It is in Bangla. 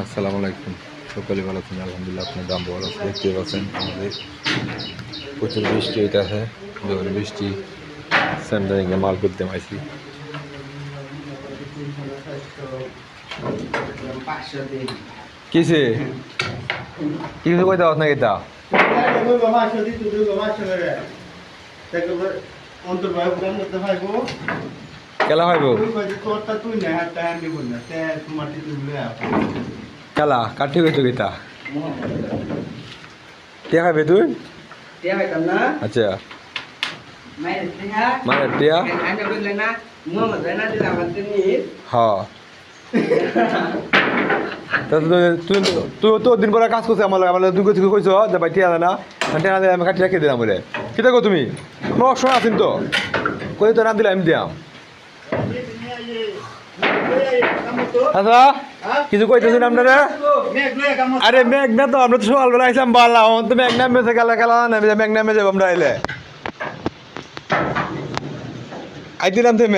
আসসালামু আলাইকুম সকলে ভালো আছেন আলহামদুলিল্লাহ আপনার দাম ভালো আছে দেখতে পাচ্ছেন আমাদের প্রচুর বৃষ্টি হইতেছে জোর বৃষ্টি সেন্টারিংয়ে মাল করতে মাইছি কিসে কিছু কইতে পারছ না কিতা খেলা হইব খেলা কাটি হইতো কিতা কে খাবে তুই আচ্ছা। মায়ের টিয়া। হ্যাঁ তুই- তো দিন পরে কাজ করছিস আমার আমার তুই কিছু কইছ? যে ভাই টিয়া না টিয়া দিলে আমি কাটি রাখি দিলাম বলে। কি দেখো তুমি? আমার অসময় আছেন তো। কই তো না দিলে আমি দিলাম আচ্ছা কিছু কইতেছেন আপনারা? আরে মেঘনা তো, আমরা তো সকালবেলা আইসাম বালা তো মেঘনা মেসে গেলে গেলা না মেঘনা নামে যাব আমরা আইলে। আই দিলাম তো মেঘ